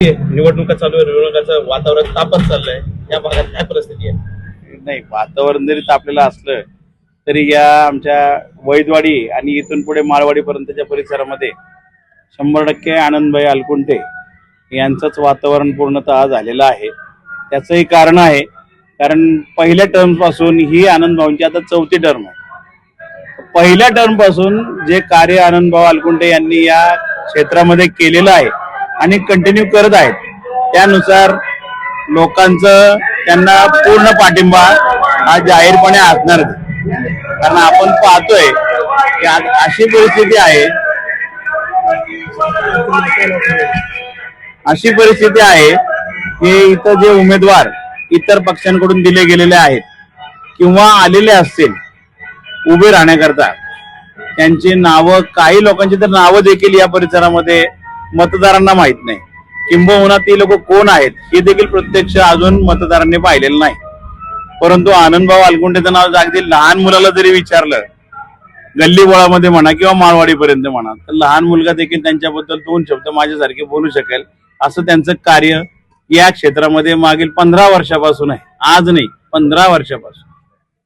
निवडणुका चालू आहे निवडणुकाचं वातावरण तापत चाललंय. या भागात काय परिस्थिती आहे? नाही वातावरण जरी तापलेलं असलं तरी या आमच्या वैदवाडी आणि इथून पुढे माळवाडी पर्यंतच्या परिसरामध्ये शंभर टक्के आनंदभाई अलकुंटे यांचंच वातावरण पूर्णतः झालेलं आहे. त्याचंही कारण आहे कारण पहिल्या टर्मपासून ही आनंदभाऊंची आता चौथी टर्म आहे. पहिल्या टर्मपासून जे कार्य आनंदभाऊ अलकुंटे यांनी या क्षेत्रामध्ये केलेलं आहे आणि कंटिन्यू करत आहेत. त्यानुसार लोकांचं त्यांना पूर्ण पाठिंबा हा जाहीरपणे असणार कारण आपण पाहतोय की आज अशी परिस्थिती आहे. अशी परिस्थिती आहे की इथं जे उमेदवार इतर पक्षांकडून दिले गेलेले आहेत किंवा आलेले असतील उभे राहण्याकरता त्यांची नावं काही लोकांची तर नावं देखील या परिसरामध्ये मतदारांना माहीत नाही. किंबहुना ते लोक कोण आहेत हे देखील प्रत्यक्ष अजून मतदारांनी पाहिलेलं नाही. परंतु आनंदभाऊ अलकुंटेचं नाव अगदी लहान मुलाला जरी विचारलं गल्ली बोळामध्ये म्हणा किंवा माळवाडीपर्यंत म्हणा तर लहान मुलगा देखील त्यांच्याबद्दल दोन शब्द माझ्यासारखे बोलू शकेल असं त्यांचं कार्य या क्षेत्रामध्ये मागील पंधरा वर्षापासून आहे. आज नाही पंधरा वर्षापासून.